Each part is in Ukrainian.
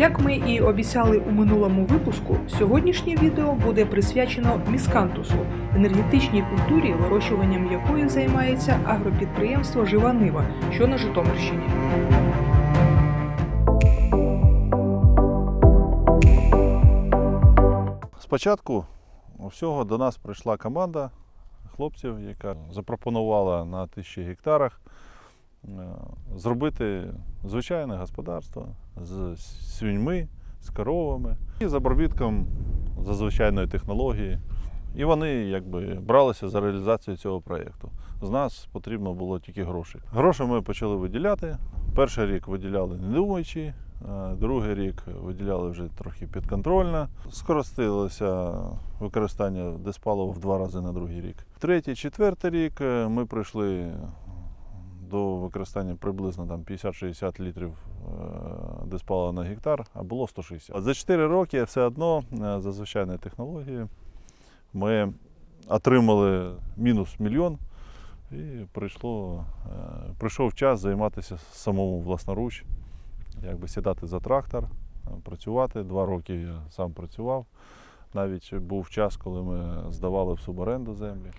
Як ми і обіцяли у минулому випуску, сьогоднішнє відео буде присвячено міскантусу, енергетичній культурі, вирощуванням якої займається агропідприємство Жива Нива, що на Житомирщині. Спочатку всього до нас прийшла команда хлопців, яка запропонувала на тисячі гектарах е, зробити звичайне господарство з свиньми, з коровами і з обробітком за звичайної технології. І вони якби бралися за реалізацію цього проєкту. З нас потрібно було тільки гроші. Гроші ми почали виділяти. Перший рік виділяли не думаючи, другий рік виділяли вже трохи підконтрольно. Скоростилося використання диспалива в два рази на другий рік. Третій, четвертий рік е, ми прийшли до використання приблизно там 50-60 літрів е, диспалива на гектар, а було 160. А За 4 роки все одно е, за звичайною технологією ми отримали мінус мільйон. І прийшло, е, прийшов час займатися самому власноруч, якби сідати за трактор, працювати. Два роки я сам працював. Навіть був час, коли ми здавали в суборенду землі.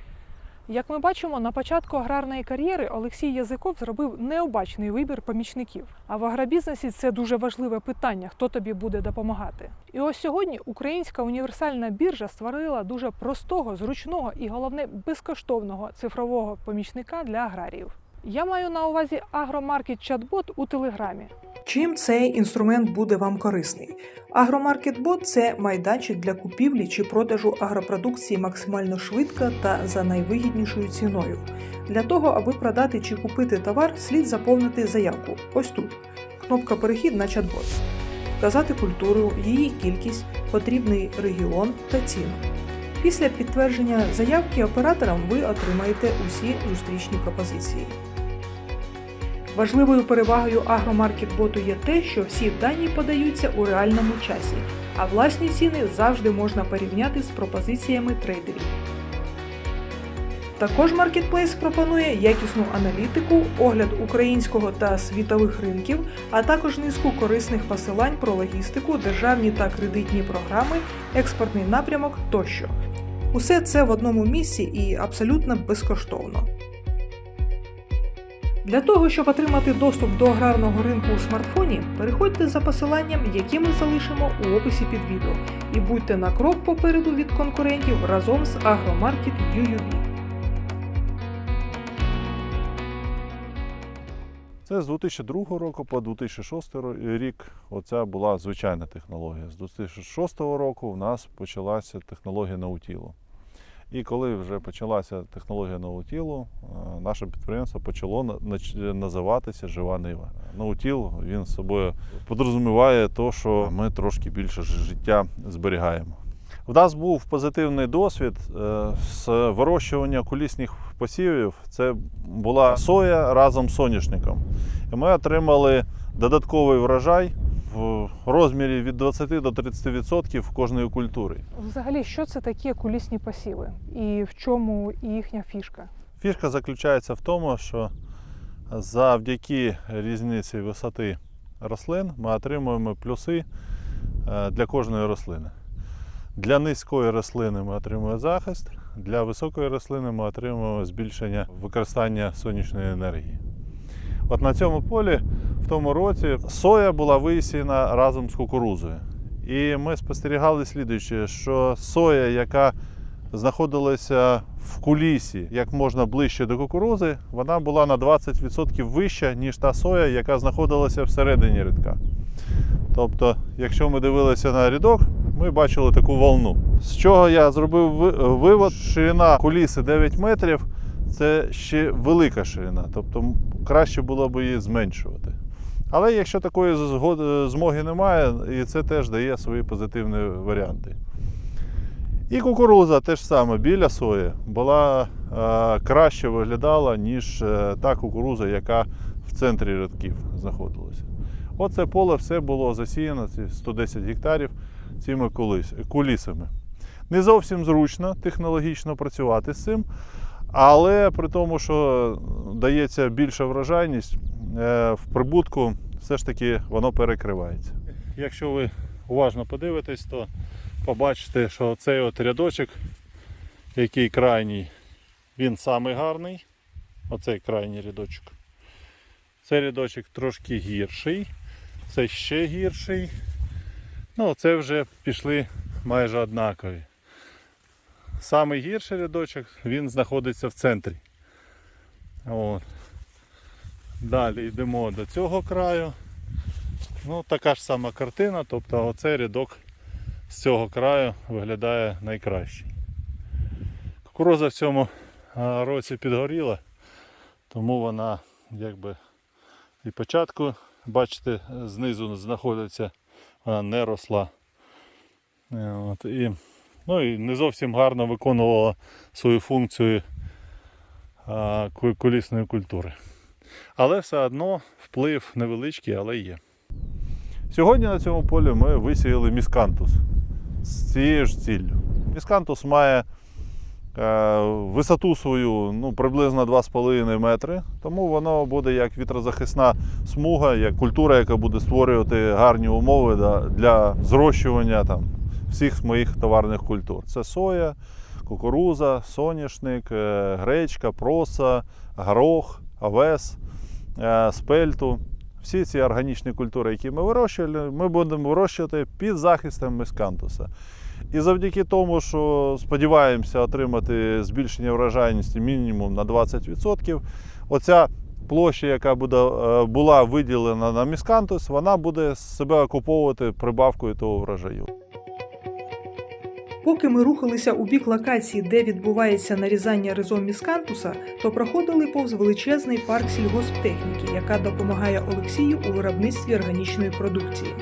Як ми бачимо, на початку аграрної кар'єри Олексій Язиков зробив необачний вибір помічників. А в агробізнесі це дуже важливе питання: хто тобі буде допомагати. І ось сьогодні Українська універсальна біржа створила дуже простого, зручного і головне безкоштовного цифрового помічника для аграріїв. Я маю на увазі агромаркет чат-бот у Телеграмі. Чим цей інструмент буде вам корисний? Агромаркетбот це майданчик для купівлі чи продажу агропродукції максимально швидко та за найвигіднішою ціною. Для того, аби продати чи купити товар, слід заповнити заявку. Ось тут. Кнопка Перехід на чат-бот. Вказати культуру, її кількість, потрібний регіон та ціну. Після підтвердження заявки операторам ви отримаєте усі зустрічні пропозиції. Важливою перевагою агромаркетботу є те, що всі дані подаються у реальному часі, а власні ціни завжди можна порівняти з пропозиціями трейдерів. Також маркетплейс пропонує якісну аналітику, огляд українського та світових ринків, а також низку корисних посилань про логістику, державні та кредитні програми, експортний напрямок тощо. Усе це в одному місці і абсолютно безкоштовно. Для того, щоб отримати доступ до аграрного ринку у смартфоні, переходьте за посиланням, яке ми залишимо у описі під відео, і будьте на крок попереду від конкурентів разом з Агромаркет UUB. Це з 2002 року по 2006 ро- рік оця була звичайна технологія. З 2006 року в нас почалася технологія наутілу. І коли вже почалася технологія наутілу, е, наше підприємство почало називатися Жива Нива. Наутіл він собою подрозуміває те, що ми трошки більше життя зберігаємо. В нас був позитивний досвід е, з вирощування кулісних посівів. Це була соя разом з соняшником. І ми отримали додатковий врожай в розмірі від 20 до 30% кожної культури. Взагалі, що це такі кулісні посіви? І в чому їхня фішка? Фішка заключається в тому, що завдяки різниці висоти рослин ми отримуємо плюси е, для кожної рослини. Для низької рослини ми отримуємо захист, для високої рослини ми отримуємо збільшення використання сонячної енергії. От на цьому полі в тому році соя була висіяна разом з кукурузою. І ми спостерігали слідуюче, що соя, яка знаходилася в кулісі як можна ближче до кукурузи, вона була на 20% вища, ніж та соя, яка знаходилася всередині рядка. Тобто, якщо ми дивилися на рядок, ми бачили таку волну. З чого я зробив ви- вивод, ширина куліси 9 метрів це ще велика ширина, тобто краще було б її зменшувати. Але якщо такої змоги немає, і це теж дає свої позитивні варіанти. І кукуруза теж саме біля сої була е, краще виглядала, ніж е, та кукуруза, яка в центрі рядків знаходилася. Оце поле все було засіяно, ці 110 гектарів цими кулісами. Не зовсім зручно технологічно працювати з цим, але при тому, що дається більша врожайність, е, в прибутку все ж таки воно перекривається. якщо ви уважно подивитесь, то побачите, що цей от рядочок, який крайній, він самий гарний. Оцей крайній рядочок. Цей рядочок трошки гірший, це ще гірший. Ну, це вже пішли майже однакові. Самий гірший рядочок він знаходиться в центрі. От. Далі йдемо до цього краю. Ну, така ж сама картина, тобто оцей рядок з цього краю виглядає найкращий. Кукуруза в цьому році підгоріла, тому вона якби і початку, бачите, знизу знаходиться, вона не росла. От, і, ну і не зовсім гарно виконувала свою функцію ку- культури. Але все одно вплив невеличкий, але є. Сьогодні на цьому полі ми висіяли міскантус з цією ж ціллю. Міскантус має е, висоту свою ну, приблизно 2,5 метри, тому воно буде як вітрозахисна смуга, як культура, яка буде створювати гарні умови для зрощування там, всіх моїх товарних культур. Це соя, кукуруза, соняшник, е, гречка, проса, горох, овес, е, спельту. Всі ці органічні культури, які ми вирощували, ми будемо вирощувати під захистом мискантуса. І завдяки тому, що сподіваємося отримати збільшення врожайності мінімум на 20%, оця площа, яка буде, е, була виділена на міскантус, вона буде себе окуповувати прибавкою того врожаю. Поки ми рухалися у бік локації, де відбувається нарізання ризом міскантуса, то проходили повз величезний парк сільгосптехніки, яка допомагає Олексію у виробництві органічної продукції.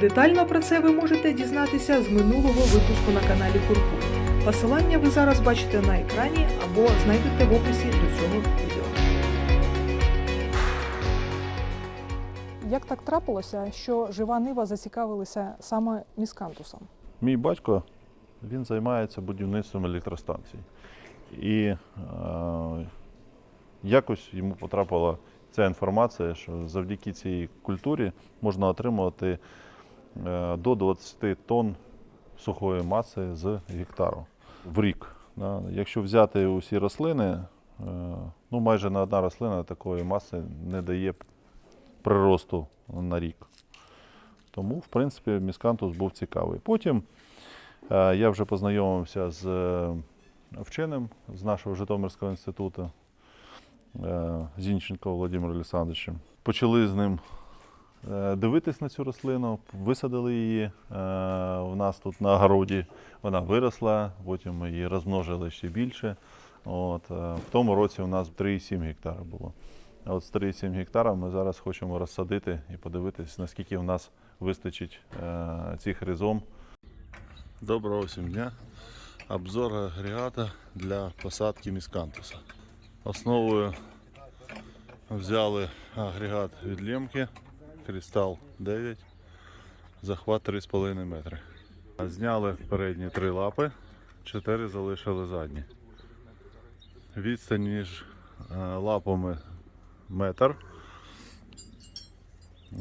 Детально про це ви можете дізнатися з минулого випуску на каналі Курку. Посилання ви зараз бачите на екрані або знайдете в описі до цього відео. Як так трапилося, що жива нива зацікавилася саме міскантусом? Мій батько він займається будівництвом електростанцій. І е, якось йому потрапила ця інформація, що завдяки цій культурі можна отримувати е, до 20 тонн сухої маси з гектару в рік. Да. Якщо взяти усі рослини, е, ну майже на одна рослина такої маси не дає приросту на рік. Тому, в принципі, міскантус був цікавий. Потім е, я вже познайомився з е, вченим з нашого Житомирського інституту е, Зінченко Володимиром Олександровичем. Почали з ним дивитись на цю рослину, висадили її в нас тут на городі. Вона виросла, потім ми її розмножили ще більше. От, в тому році у нас 3,7 гектара було. А от з 3,7 гектара ми зараз хочемо розсадити і подивитись, наскільки в нас вистачить е, цих ризом. Доброго всім дня. Обзор агрегата для посадки міскантуса. Основою взяли агрегат від Лемки Кристал 9, захват 3,5 метри. Зняли передні три лапи, 4 залишили задні. Відстань між е, лапами метр.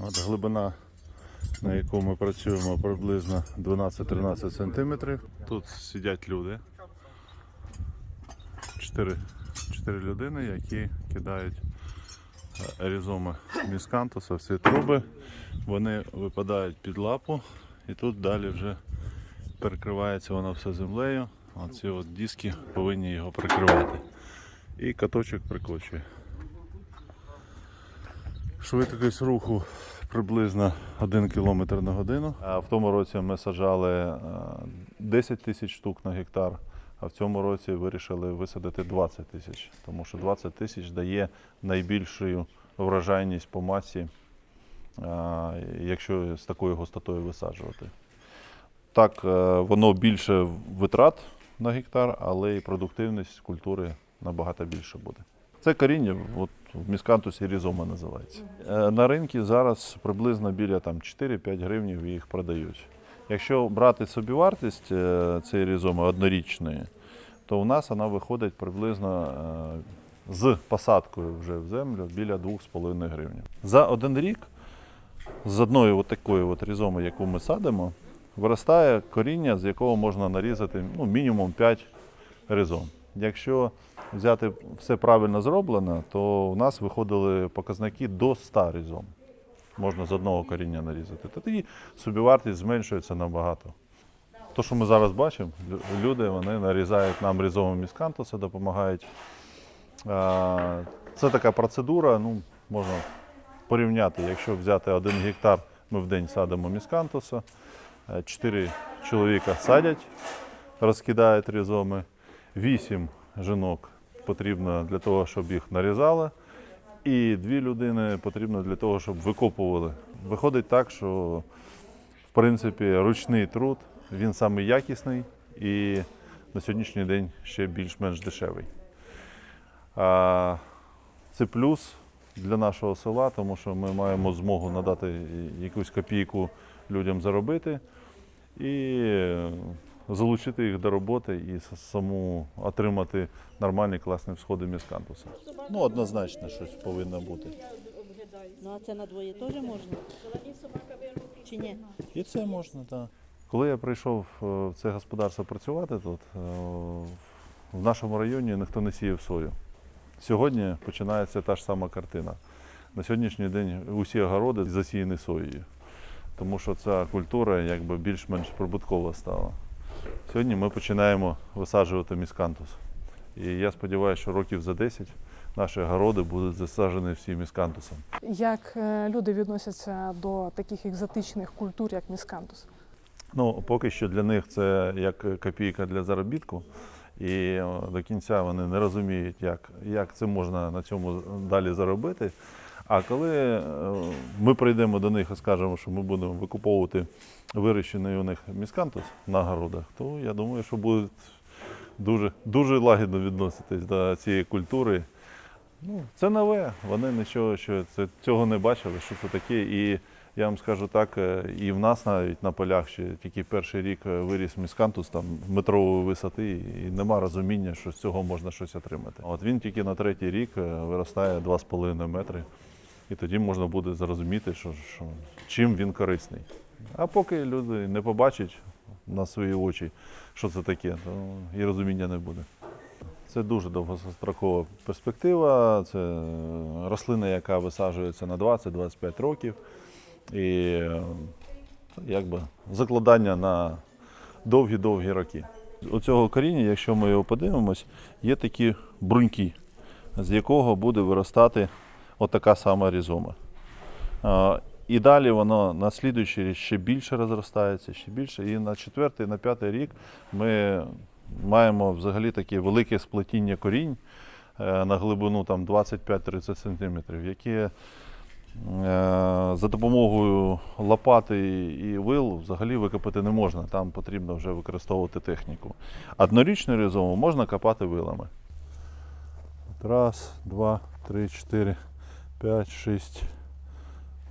От глибина, на яку ми працюємо, приблизно 12-13 см. Тут сидять люди. Чотири, людини, які кидають е, різоми міскантуса в ці труби. Вони випадають під лапу і тут далі вже перекривається воно все землею. Оці от диски повинні його прикривати. І каточок прикочує. Швидкість руху приблизно 1 км на годину. В тому році ми саджали е, 10 тисяч штук на гектар, а в цьому році вирішили висадити 20 тисяч, тому що 20 тисяч дає найбільшу врожайність по масі, е, якщо з такою густотою висаджувати. Так, е, воно більше витрат на гектар, але і продуктивність культури набагато більше буде. Це коріння, от в міскантусі різома називається. Е, На ринку зараз приблизно біля там, 4-5 гривнів їх продають. Якщо брати собівартість е, цієї різоми однорічної, то у нас вона виходить приблизно е, з посадкою вже в землю біля 2,5 гривень. За один рік з одної такої от різоми, яку ми садимо, виростає коріння, з якого можна нарізати ну, мінімум 5 різом. Якщо взяти все правильно зроблено, то у нас виходили показники до 100 різом. Можна з одного коріння нарізати. Тоді собівартість зменшується набагато. То, що ми зараз бачимо, люди вони нарізають нам різовим міскантуса, допомагають. Це така процедура, ну, можна порівняти, якщо взяти один гектар, ми в день садимо міскантуса, е, чотири чоловіка садять, розкидають різоми, вісім жінок потрібно для того, щоб їх нарізали, і дві людини потрібно для того, щоб викопували. Виходить так, що в принципі ручний труд, він саме якісний і на сьогоднішній день ще більш-менш дешевий. Це плюс для нашого села, тому що ми маємо змогу надати якусь копійку людям заробити і залучити їх до роботи і саму отримати нормальні класні всходи міскантуса. Ну, однозначно, щось повинно бути. Ну а це на двоє теж можна? Чи ні? І це можна, так. Коли я прийшов е, в це господарство працювати тут, е, в нашому районі ніхто не сіяв сою. Сьогодні починається та ж сама картина. На сьогоднішній день усі огороди засіяні соєю, тому що ця культура якби більш-менш прибуткова стала. Сьогодні ми починаємо висаджувати міскантус. І я сподіваюся, що років за 10 наші огороди будуть засаджені всі міскантусом. Як е, люди відносяться до таких екзотичних культур, як міскантус? Ну, поки що для них це як копійка для заробітку. І до кінця вони не розуміють, як, як це можна на цьому далі заробити. А коли е, ми прийдемо до них і скажемо, що ми будемо викуповувати вирощений у них міскантус на городах, то я думаю, що будуть дуже, дуже лагідно відноситись до цієї культури. Ну, це нове. Вони нічого що це, цього не бачили, що це таке. І я вам скажу так, е, і в нас навіть на полях ще тільки перший рік е, виріс міскантус там метрової висоти, і нема розуміння, що з цього можна щось отримати. От він тільки на третій рік виростає 2,5 метри. І тоді можна буде зрозуміти, що, що, чим він корисний. А поки люди не побачать на свої очі, що це таке, то і розуміння не буде. Це дуже довгострокова перспектива. Це рослина, яка висаджується на 20-25 років. І якби закладання на довгі-довгі роки. У цього коріння, якщо ми його подивимось, є такі бруньки, з якого буде виростати отака сама різома. І далі воно на слідуючий рік ще більше розростається, ще більше. І на четвертий, на п'ятий рік ми маємо взагалі таке велике сплетіння корінь е, на глибину там 25-30 см, які е, за допомогою лопати і вил взагалі викопати не можна. Там потрібно вже використовувати техніку. Однорічну різому можна копати вилами. Раз, два, три, чотири, п'ять, шість.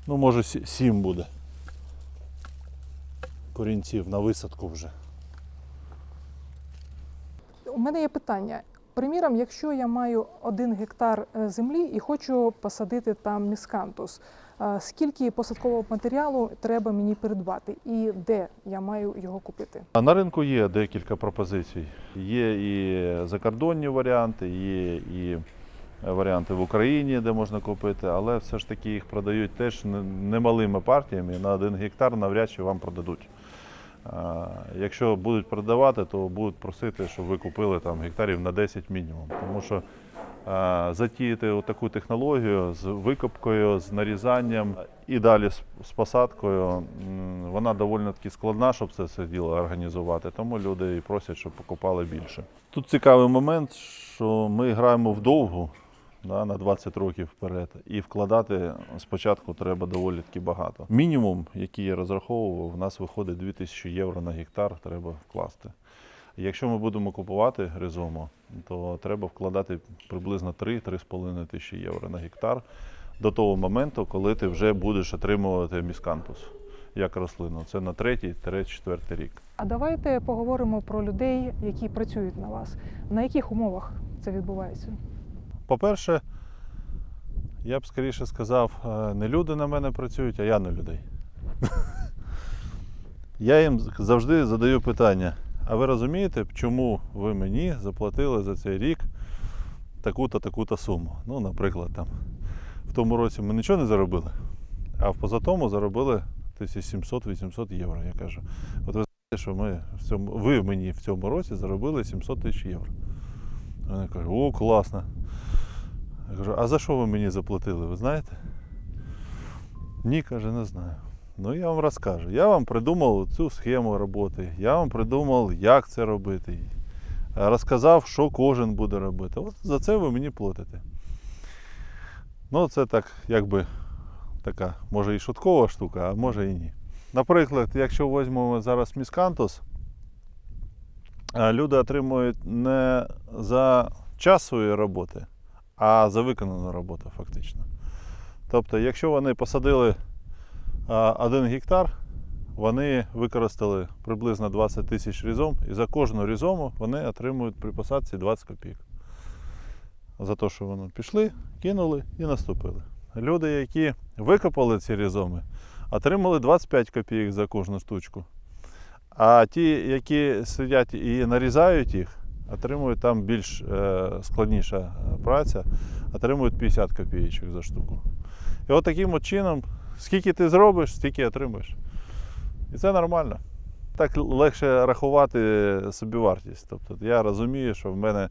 Ну, може, сі- сім буде. Корінців на висадку вже. У мене є питання. Приміром, якщо я маю один гектар е, землі і хочу посадити там міскантус, е, скільки посадкового матеріалу треба мені придбати і де я маю його купити? А на ринку є декілька пропозицій. Є і закордонні варіанти, є і варіанти в Україні, де можна купити, але все ж таки їх продають теж немалими партіями. На один гектар навряд чи вам продадуть. Якщо будуть продавати, то будуть просити, щоб ви купили там гектарів на 10 мінімум. Тому що затіяти таку технологію з викопкою, з нарізанням і далі з, посадкою, вона доволі таки складна, щоб це все діло організувати. Тому люди і просять, щоб покупали більше. Тут цікавий момент, що ми граємо вдовгу. Да, на 20 років вперед, і вкладати спочатку треба доволі таки багато. Мінімум, який я розраховував, в нас виходить 2000 євро на гектар, треба вкласти. Якщо ми будемо купувати ризому, то треба вкладати приблизно 3-3,5 тисячі євро на гектар до того моменту, коли ти вже будеш отримувати міскантус як рослину. Це на третій, третій-четвертий рік. А давайте поговоримо про людей, які працюють на вас. На яких умовах це відбувається? По-перше, я б скоріше сказав, е, не люди на мене працюють, а я на людей. Я їм завжди задаю питання: а ви розумієте, чому ви мені заплатили за цей рік таку-то, таку-то суму? Ну, наприклад, там в тому році ми нічого не заробили, а в позатому заробили 1700-800 євро. Я кажу, от ви знаєте, що ми в цьому, ви мені в цьому році заробили 700 тисяч євро. Вони кажуть, о, класно. Я кажу, а за що ви мені заплатили, ви знаєте? Ні, каже, не знаю. Ну я вам розкажу. Я вам придумав цю схему роботи, я вам придумав, як це робити. Розказав, що кожен буде робити. От за це ви мені платите. Ну, це так, якби така, може і шуткова штука, а може і ні. Наприклад, якщо візьмемо зараз Міскантус, люди отримують не за час своєї роботи, а за виконану роботу фактично. Тобто, якщо вони посадили а, один гектар, вони використали приблизно 20 тисяч різом, і за кожну різому вони отримують при посадці 20 копійок. За те, що вони пішли, кинули і наступили. Люди, які викопали ці різоми, отримали 25 копійок за кожну штучку. А ті, які сидять і нарізають їх, отримують там більш е, складніша е, праця, отримують 50 копійочок за штуку. І от таким от чином, скільки ти зробиш, стільки отримаєш. І це нормально. Так легше рахувати собівартість. Тобто я розумію, що в мене е,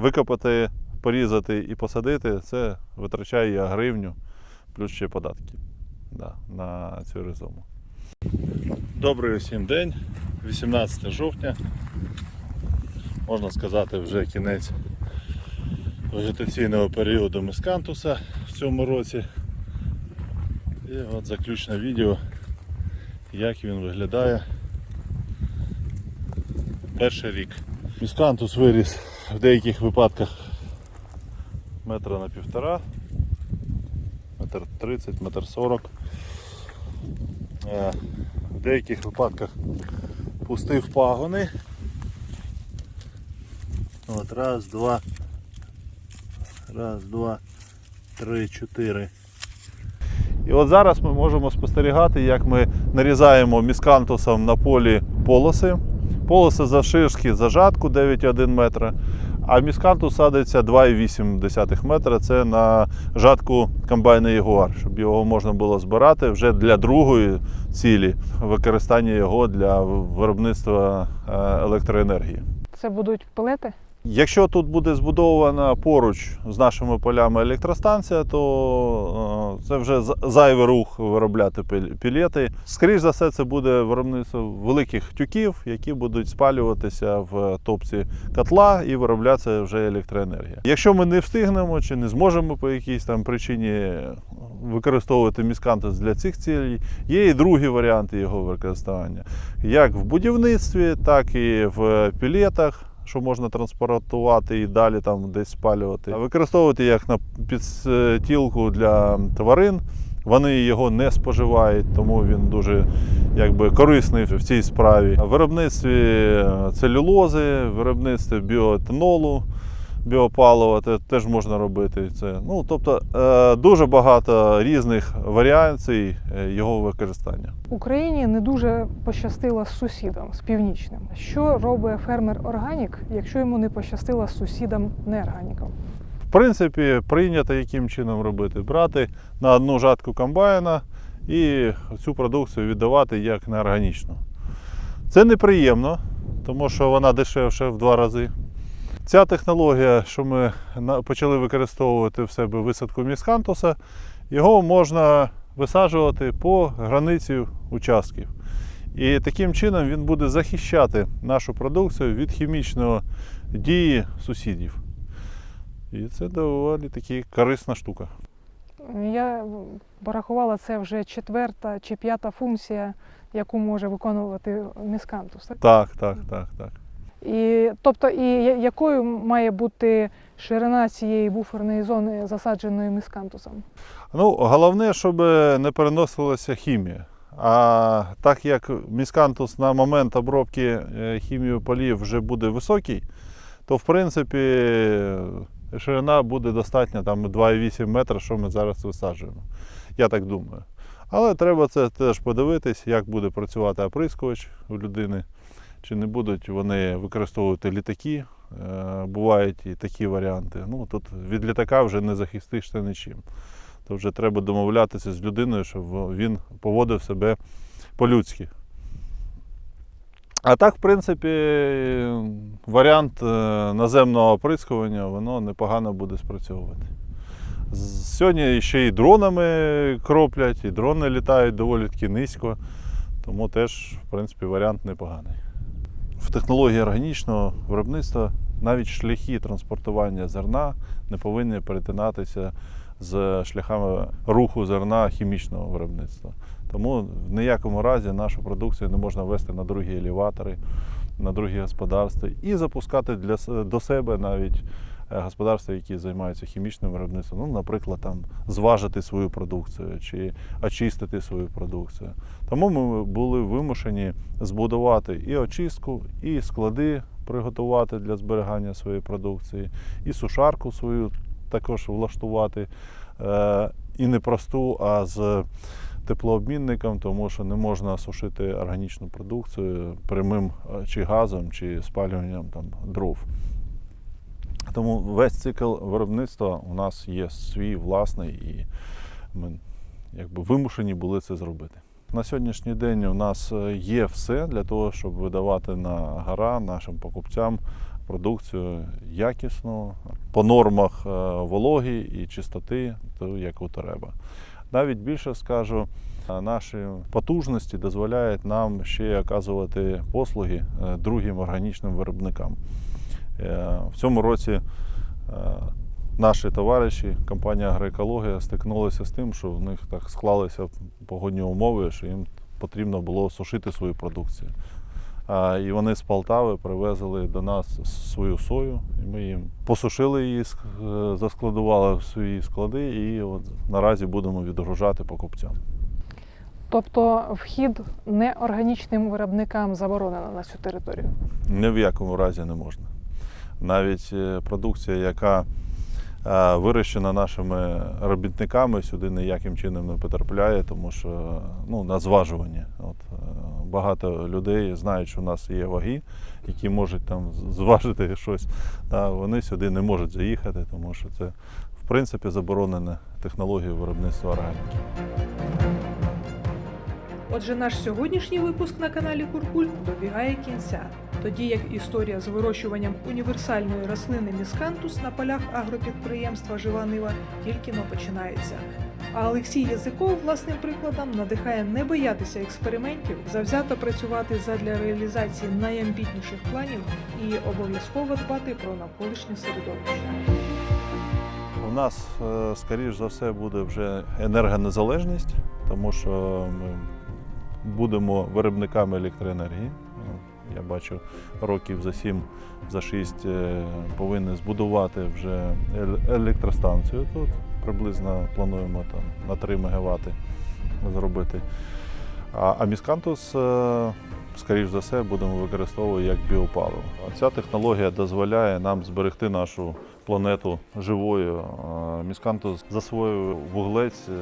викопати, порізати і посадити це витрачає я гривню, плюс ще податки да, на цю резому. Добрий усім день, 18 жовтня. Можна сказати, вже кінець вегетаційного періоду мискантуса в цьому році. І от заключне відео, як він виглядає перший рік. Міскантус виріс в деяких випадках метра на півтора, метр 30, метр 40. Е, В деяких випадках пустив пагони. От раз, два, раз, два, три, чотири. І от зараз ми можемо спостерігати, як ми нарізаємо міскантусом на полі полоси. Полоси завширшки за жатку 9,1 метра, а міскантус садиться 2,8 метра. Це на жатку комбайна Ягуар, щоб його можна було збирати вже для другої цілі використання його для виробництва е, електроенергії. Це будуть пелети? Якщо тут буде збудована поруч з нашими полями електростанція, то е, це вже зайвий рух виробляти пілети. Скоріше за все, це буде виробництво великих тюків, які будуть спалюватися в топці котла і вироблятися вже електроенергія. Якщо ми не встигнемо чи не зможемо по якійсь там причині використовувати міскантус для цих цілей, є і другі варіанти його використання, як в будівництві, так і в пілетах що можна транспортувати і далі там десь спалювати. Використовувати як на підстілку для тварин. Вони його не споживають, тому він дуже якби, корисний в цій справі. Виробництві целюлози, в виробництві біоетанолу, біопалива те- теж можна робити це. Ну, тобто е, дуже багато різних варіацій е, його використання. Україні не дуже пощастило з сусідом, з північним. Що робить фермер органік, якщо йому не пощастило з сусідом неорганіком? В принципі, прийнято яким чином робити? Брати на одну жатку комбайна і цю продукцію віддавати як неорганічну. Це неприємно, тому що вона дешевша в два рази. Ця технологія, що ми почали використовувати в себе висадку міскантуса, його можна висаджувати по границі участків. І таким чином він буде захищати нашу продукцію від хімічної дії сусідів. І це доволі таки корисна штука. Я порахувала це вже четверта чи п'ята функція, яку може виконувати міскантус. Так? Так, так, так, так. І, тобто, і якою має бути ширина цієї буферної зони, засадженої міскантусом? Ну, головне, щоб не переносилася хімія. А так як міскантус на момент обробки е, хімією полів вже буде високий, то в принципі ширина буде достатня там 2,8 метра, що ми зараз висаджуємо. Я так думаю. Але треба це теж подивитись, як буде працювати оприскувач у людини, чи не будуть вони використовувати літаки. Е, Бувають і такі варіанти. Ну, тут від літака вже не захистишся нічим. То вже треба домовлятися з людиною, щоб він поводив себе по-людськи. А так, в принципі, варіант е, наземного оприскування воно непогано буде спрацьовувати. Сьогодні ще й дронами кроплять, і дрони літають доволі таки низько, тому теж, в принципі, варіант непоганий. В технології органічного виробництва навіть шляхи транспортування зерна не повинні перетинатися з шляхами руху зерна хімічного виробництва. Тому в ніякому разі нашу продукцію не можна вести на другі елеватори, на другі господарства і запускати для, до себе навіть господарства, які займаються хімічним виробництвом. Ну, наприклад, там зважити свою продукцію чи очистити свою продукцію. Тому ми були вимушені збудувати і очистку, і склади приготувати для зберігання своєї продукції, і сушарку свою також влаштувати. Е, І не просту, а з теплообмінником, тому що не можна сушити органічну продукцію прямим е, чи газом, чи спалюванням там, дров. Тому весь цикл виробництва у нас є свій власний, і ми якби вимушені були це зробити. На сьогоднішній день у нас е, є все для того, щоб видавати на гора нашим покупцям продукцію якісну, по нормах е, вологі і чистоти, то як треба. Навіть більше скажу, е, наші потужності дозволяють нам ще оказувати послуги другим органічним виробникам. Е, В цьому році е, наші товариші, компанія Агроекологія, стикнулися з тим, що в них так склалися погодні умови, що їм потрібно було сушити свою продукцію. І вони з Полтави привезли до нас свою сою, і ми їм посушили її, е, заскладували в свої склади, і от наразі будемо відгружати покупцям. Тобто вхід неорганічним виробникам заборонено на цю територію. Ні в якому разі не можна. Навіть е, продукція, яка е, вирощена нашими робітниками, сюди ніяким чином не потрапляє, тому що ну, на зважування. От, е, багато людей знають, що у нас є ваги, які можуть там зважити щось. Та вони сюди не можуть заїхати, тому що це в принципі заборонена технологія виробництва органіки. Отже, наш сьогоднішній випуск на каналі Куркуль добігає кінця, тоді як історія з вирощуванням універсальної рослини міскантус на полях агропідприємства Жива Нива тільки но починається. А Олексій Язиков власним прикладом надихає не боятися експериментів, завзято працювати задля реалізації найамбітніших планів і обов'язково дбати про навколишнє середовище. У нас, е, скоріш за все, буде вже енергонезалежність, тому що ми будемо виробниками електроенергії. Я бачу, років за 7, за 6 е, повинні збудувати вже електростанцію тут. Приблизно плануємо там на 3 МВт зробити. А, міскантус, е, скоріш за все, будемо використовувати як біопаливо. Ця технологія дозволяє нам зберегти нашу планету живою. Міскантус засвоює вуглець е,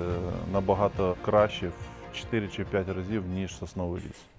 набагато краще 4 чи 5 разів, ніж сосновий ліс.